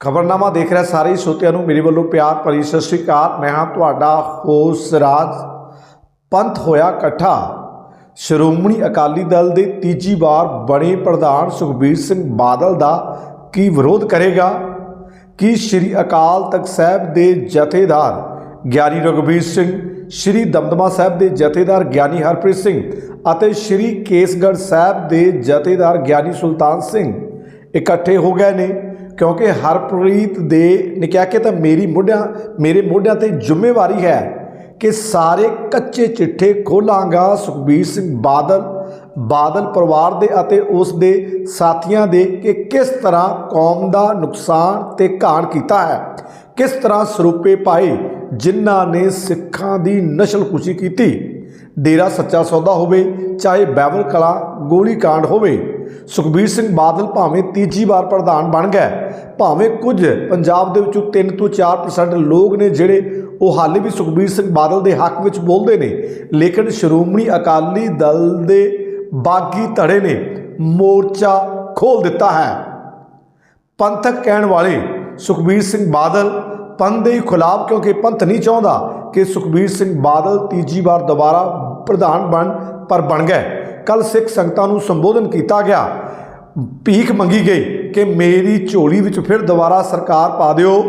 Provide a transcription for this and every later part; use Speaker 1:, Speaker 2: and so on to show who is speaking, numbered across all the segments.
Speaker 1: ਖਬਰਨਾਮਾ ਦੇਖ ਰਿਹਾ ਸਾਰੇ ਹੀ ਨੂੰ ਮੇਰੇ ਵੱਲੋਂ ਪਿਆਰ ਭਰੀ ਸਤਿ ਸ਼੍ਰੀ ਅਕਾਲ। ਮੈਂ ਹਾਂ ਤੁਹਾਡਾ ਹੋਸ ਰਾਜ ਪੰਥ ਹੋਇਆ ਇਕੱਠਾ। ਸ਼੍ਰੋਮਣੀ ਅਕਾਲੀ ਦਲ ਦੇ ਤੀਜੀ ਵਾਰ ਬਣੇ ਪ੍ਰਧਾਨ ਸੁਖਬੀਰ ਸਿੰਘ ਬਾਦਲ ਦਾ ਕੀ ਵਿਰੋਧ ਕਰੇਗਾ? ਕੀ ਸ਼੍ਰੀ ਅਕਾਲ ਤਖਤ ਸਾਹਿਬ ਦੇ ਜਥੇਦਾਰ ਗਿਆਨੀ ਰਘਬੀਰ ਸਿੰਘ, ਸ਼੍ਰੀ ਦਮਦਮਾ ਸਾਹਿਬ ਦੇ ਜਥੇਦਾਰ ਗਿਆਨੀ ਹਰਪ੍ਰੀਤ ਸਿੰਘ ਅਤੇ ਸ਼੍ਰੀ ਕੇਸਗੜ੍ਹ ਸਾਹਿਬ ਦੇ ਜਥੇਦਾਰ ਗਿਆਨੀ ਸੁਲਤਾਨ ਸਿੰਘ ਇਕੱਠੇ ਹੋ ਗਏ ਨੇ? ਕਿਉਂਕਿ ਹਰਪ੍ਰੀਤ ਦੇ ਨੇ ਕਿਹਾ ਕਿ ਤਾਂ ਮੇਰੀ ਮੋਢਿਆਂ, ਮੇਰੇ ਮੋਢਿਆਂ ਤੇ ਜ਼ਿੰਮੇਵਾਰੀ ਹੈ ਕਿ ਸਾਰੇ ਕੱਚੇ ਚਿੱਠੇ ਖੋਲਾਂਗਾ ਸੁਖਬੀਰ ਸਿੰਘ ਬਾਦਲ ਬਾਦਲ ਪਰਿਵਾਰ ਦੇ ਅਤੇ ਉਸ ਦੇ ਸਾਥੀਆਂ ਦੇ ਕਿ ਕਿਸ ਤਰ੍ਹਾਂ ਕੌਮ ਦਾ ਨੁਕਸਾਨ ਤੇ ਘਾਣ ਕੀਤਾ ਹੈ, ਕਿਸ ਤਰ੍ਹਾਂ ਸਰੂਪੇ ਪਾਏ ਜਿਨ੍ਹਾਂ ਨੇ ਸਿੱਖਾਂ ਦੀ ਨਸ਼ਲ ਖੁਸ਼ੀ ਕੀਤੀ। ਡੇਰਾ ਸੱਚਾ ਸੌਦਾ ਹੋਵੇ, ਚਾਹੇ ਬੈਵਲ ਕਲਾ, ਗੋਲੀ ਕਾਂਡ ਹੋਵੇ। ਸੁਖਬੀਰ ਸਿੰਘ ਬਾਦਲ ਭਾਵੇਂ ਤੀਜੀ ਵਾਰ ਪ੍ਰਧਾਨ ਬਣ ਗਏ, ਭਾਵੇਂ ਕੁਝ ਪੰਜਾਬ ਦੇ ਵਿੱਚੋਂ 3 ਤੋਂ 4% ਲੋਕ ਨੇ ਜਿਹੜੇ ਉਹ ਹਾਲੇ ਵੀ ਸੁਖਬੀਰ ਸਿੰਘ ਬਾਦਲ ਦੇ ਹੱਕ ਵਿੱਚ ਬੋਲਦੇ ਨੇ, ਲੇਕਿਨ ਸ਼੍ਰੋਮਣੀ ਅਕਾਲੀ ਦਲ ਦੇ ਬਾਗੀ ਧੜੇ ਨੇ ਮੋਰਚਾ ਖੋਲ ਦਿੱਤਾ ਹੈ। ਪੰਥਕ ਕਹਿਣ ਵਾਲੇ ਸੁਖਬੀਰ ਸਿੰਘ ਬਾਦਲ, ਪੰਥ ਦੇ ਖਿਲਾਫ ਕਿਉਂਕਿ ਪੰਥ ਨਹੀਂ ਚਾਹੁੰਦਾ ਕਿ ਸੁਖਬੀਰ ਸਿੰਘ ਬਾਦਲ ਤੀਜੀ ਵਾਰ ਦੁਬਾਰਾ ਪ੍ਰਧਾਨ ਬਣ, ਪਰ ਬਣ ਗਏ। ਕੱਲ ਸਿੱਖ ਸੰਗਤਾਂ ਨੂੰ ਸੰਬੋਧਨ ਕੀਤਾ ਗਿਆ। ਭੀਖ ਮੰਗੀ ਗਈ ਕਿ ਮੇਰੀ ਝੋਲੀ ਵਿੱਚ ਫਿਰ ਦੁਬਾਰਾ ਸਰਕਾਰ ਪਾ ਦਿਓ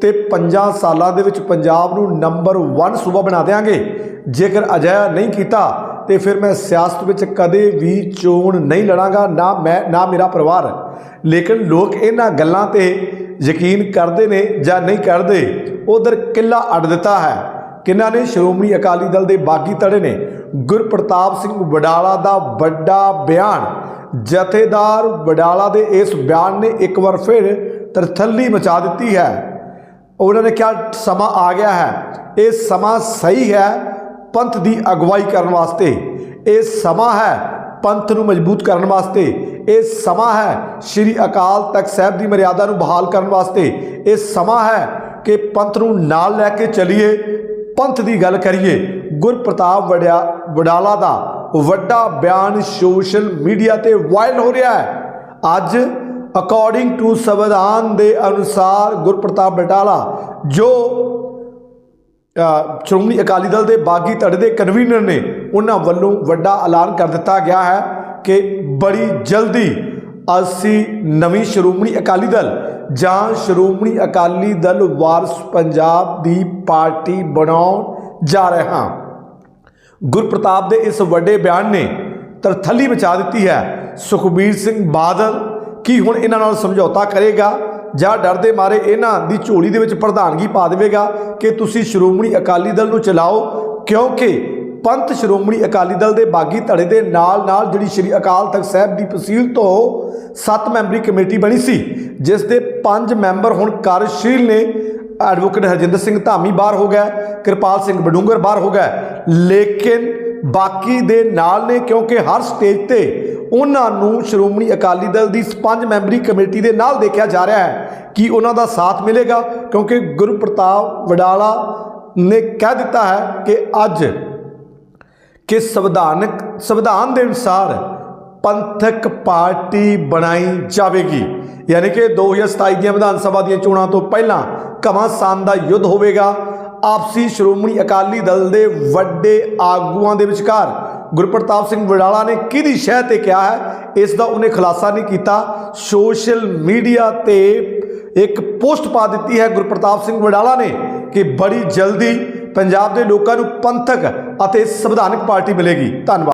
Speaker 1: ਤੇ 5 ਸਾਲਾਂ ਦੇ ਵਿੱਚ ਪੰਜਾਬ ਨੂੰ ਨੰਬਰ 1 ਸੂਬਾ ਬਣਾ ਦੇਾਂਗੇ ਜੇਕਰ ਅਜਿਹਾ ਨਹੀਂ ਕੀਤਾ, ਤੇ ਫਿਰ ਮੈਂ ਸਿਆਸਤ ਵਿੱਚ ਕਦੇ ਵੀ ਚੋਣ ਨਹੀਂ ਲੜਾਂਗਾ, ਨਾ ਮੈਂ, ਨਾ ਮੇਰਾ ਪਰਿਵਾਰ। ਲੇਕਿਨ ਲੋਕ ਇਹਨਾਂ ਗੱਲਾਂ ਤੇ ਯਕੀਨ ਕਰਦੇ ਨੇ ਜਾਂ ਨਹੀਂ ਕਰਦੇ, ਉਧਰ ਕਿੱਲਾ ਅੱਡ ਦਿੱਤਾ ਹੈ। ਕਿਹਨਾਂ ਨੇ ਸ਼੍ਰੋਮਣੀ ਅਕਾਲੀ ਦਲ ਦੇ ਬਾਗੀ ਧੜੇ ਨੇ? ਗੁਰਪ੍ਰਤਾਪ ਸਿੰਘ ਵਡਾਲਾ ਦਾ ਵੱਡਾ ਬਿਆਨ। ਜਥੇਦਾਰ ਵਡਾਲਾ ਦੇ ਇਸ ਬਿਆਨ ਨੇ ਇੱਕ ਵਾਰ ਫਿਰ ਤਰਥੱਲੀ ਮਚਾ ਦਿੱਤੀ ਹੈ। ਉਹਨਾਂ ਨੇ ਕਿਹਾ, ਸਮਾਂ ਆ ਗਿਆ ਹੈ। ਇਹ ਸਮਾਂ ਸਹੀ ਹੈ ਪੰਥ ਦੀ ਅਗਵਾਈ ਕਰਨ ਵਾਸਤੇ। ਇਹ ਸਮਾਂ ਹੈ ਪੰਥ ਨੂੰ ਮਜ਼ਬੂਤ ਕਰਨ ਵਾਸਤੇ। ਇਹ ਸਮਾਂ ਹੈ ਸ੍ਰੀ ਅਕਾਲ ਤਖਤ ਸਾਹਿਬ ਦੀ ਮਰਿਆਦਾ ਨੂੰ ਬਹਾਲ ਕਰਨ ਵਾਸਤੇ। ਇਹ ਸਮਾਂ ਹੈ ਕਿ ਪੰਥ ਨੂੰ ਨਾਲ ਲੈ ਕੇ ਚੱਲੀਏ ਪੰਥ ਦੀ ਗੱਲ ਕਰੀਏ, ਗੁਰਪ੍ਰਤਾਪ ਵਡਿਆ ਵਡਾਲਾ ਦਾ ਵੱਡਾ ਬਿਆਨ ਸੋਸ਼ਲ ਮੀਡੀਆ ਤੇ ਵਾਇਰਲ ਹੋ ਰਿਹਾ ਹੈ। ਅੱਜ ਅਕੋਰਡਿੰਗ ਟੂ ਸੰਵਿਧਾਨ ਦੇ ਅਨੁਸਾਰ ਗੁਰਪ੍ਰਤਾਪ ਬਟਾਲਾ, ਜੋ ਸ਼੍ਰੋਮਣੀ ਅਕਾਲੀ ਦਲ ਦੇ ਬਾਗੀ ਧੜੇ ਦੇ ਕਨਵੀਨਰ ਨੇ, ਉਹਨਾਂ ਵੱਲੋਂ ਵੱਡਾ ਐਲਾਨ ਕਰ ਦਿੱਤਾ ਗਿਆ ਹੈ ਕਿ ਬੜੀ ਜਲਦੀ ਅਸੀਂ ਨਵੀਂ ਸ਼੍ਰੋਮਣੀ ਅਕਾਲੀ ਦਲ ਜਾਂ ਸ਼੍ਰੋਮਣੀ ਅਕਾਲੀ ਦਲ ਵਾਰਸ ਪੰਜਾਬ ਦੀ ਪਾਰਟੀ ਬਣਾਉਣ ਜਾ ਰਹੇ ਹਾਂ। ਗੁਰਪ੍ਰਤਾਪ ਦੇ ਇਸ ਵੱਡੇ ਬਿਆਨ ਨੇ ਤਰਥੱਲੀ ਮਚਾ ਦਿੱਤੀ ਹੈ। ਸੁਖਬੀਰ ਸਿੰਘ ਬਾਦਲ ਕੀ ਹੁਣ ਇਹਨਾਂ ਨਾਲ ਸਮਝੌਤਾ ਕਰੇਗਾ ਜਾਂ ਡਰ ਦੇ ਮਾਰੇ ਇਹਨਾਂ ਦੀ ਝੋਲੀ ਦੇ ਵਿੱਚ ਪ੍ਰਧਾਨਗੀ ਪਾ ਦੇਵੇਗਾ ਕਿ ਤੁਸੀਂ ਸ਼੍ਰੋਮਣੀ ਅਕਾਲੀ ਦਲ ਨੂੰ ਚਲਾਓ, ਕਿਉਂਕਿ ਪੰਥ ਸ਼੍ਰੋਮਣੀ ਅਕਾਲੀ ਦਲ ਦੇ ਬਾਗੀ ਧੜੇ ਦੇ ਨਾਲ ਨਾਲ ਜਿਹੜੀ ਸ਼੍ਰੀ ਅਕਾਲ ਤਖਤ ਸਾਹਿਬ ਦੀ ਤਹਿਸੀਲ ਤੋਂ 7 ਮੈਂਬਰੀ ਕਮੇਟੀ ਬਣੀ ਸੀ, ਜਿਸ ਦੇ 5 ਮੈਂਬਰ ਹੁਣ ਕਾਰਜਸ਼ੀਲ ਨੇ। ਐਡਵੋਕੇਟ ਹਰਜਿੰਦਰ ਸਿੰਘ ਧਾਮੀ ਬਾਹਰ ਹੋ ਗਿਆ, ਕਿਰਪਾਲ ਸਿੰਘ ਬਡੂੰਗਰ ਬਾਹਰ ਹੋ ਗਿਆ। ਲੇਕਿਨ ਬਾਕੀ ਦੇ ਨਾਲ ਨੇ, ਕਿਉਂਕਿ ਹਰ ਸਟੇਜ ਤੇ ਉਹਨਾਂ ਨੂੰ ਸ਼੍ਰੋਮਣੀ ਅਕਾਲੀ ਦਲ ਦੀ ਪੰਜ ਮੈਂਬਰੀ ਕਮੇਟੀ ਦੇ ਨਾਲ ਦੇਖਿਆ ਜਾ ਰਿਹਾ ਹੈ ਕਿ ਉਹਨਾਂ ਦਾ ਸਾਥ ਮਿਲੇਗਾ, ਕਿਉਂਕਿ ਗੁਰਪ੍ਰਤਾਪ ਵਡਾਲਾ ਨੇ ਕਹਿ ਦਿੱਤਾ ਹੈ ਕਿ ਅੱਜ ਕਿ ਸੰਵਿਧਾਨਕ, ਸੰਵਿਧਾਨ ਦੇ ਅਨੁਸਾਰ ਪੰਥਕ ਪਾਰਟੀ ਬਣਾਈ ਜਾਵੇਗੀ। ਯਾਨੀ ਕਿ 2027 ਦੀਆਂ ਵਿਧਾਨ ਸਭਾ ਦੀਆਂ ਚੋਣਾਂ ਤੋਂ ਪਹਿਲਾਂ ਘਮਾਸਾਨ ਦਾ ਯੁੱਧ ਹੋਵੇਗਾ। ਆਪਸੀ ਸ਼੍ਰੋਮਣੀ ਅਕਾਲੀ ਦਲ ਦੇ ਵੱਡੇ ਆਗੂਆਂ ਦੇ ਵਿਚਕਾਰ ਗੁਰਪ੍ਰਤਾਪ ਸਿੰਘ ਵਡਾਲਾ ਨੇ ਕਿਹਦੀ ਸ਼ਹਿ ਤੇ ਕਿਹਾ ਹੈ? ਇਸ ਦਾ ਉਹਨੇ ਖੁਲਾਸਾ ਨਹੀਂ ਕੀਤਾ। ਸੋਸ਼ਲ ਮੀਡੀਆ ਤੇ ਇੱਕ ਪੋਸਟ ਪਾ ਦਿੱਤੀ ਹੈ। ਗੁਰਪ੍ਰਤਾਪ ਸਿੰਘ ਵਡਾਲਾ ਨੇ ਕਿ ਬੜੀ ਜਲਦੀ ਪੰਜਾਬ ਦੇ ਲੋਕਾਂ ਨੂੰ ਪੰਥਕ ਅਤੇ ਸੰਵਿਧਾਨਕ ਪਾਰਟੀ ਮਿਲੇਗੀ। ਧੰਨਵਾਦ।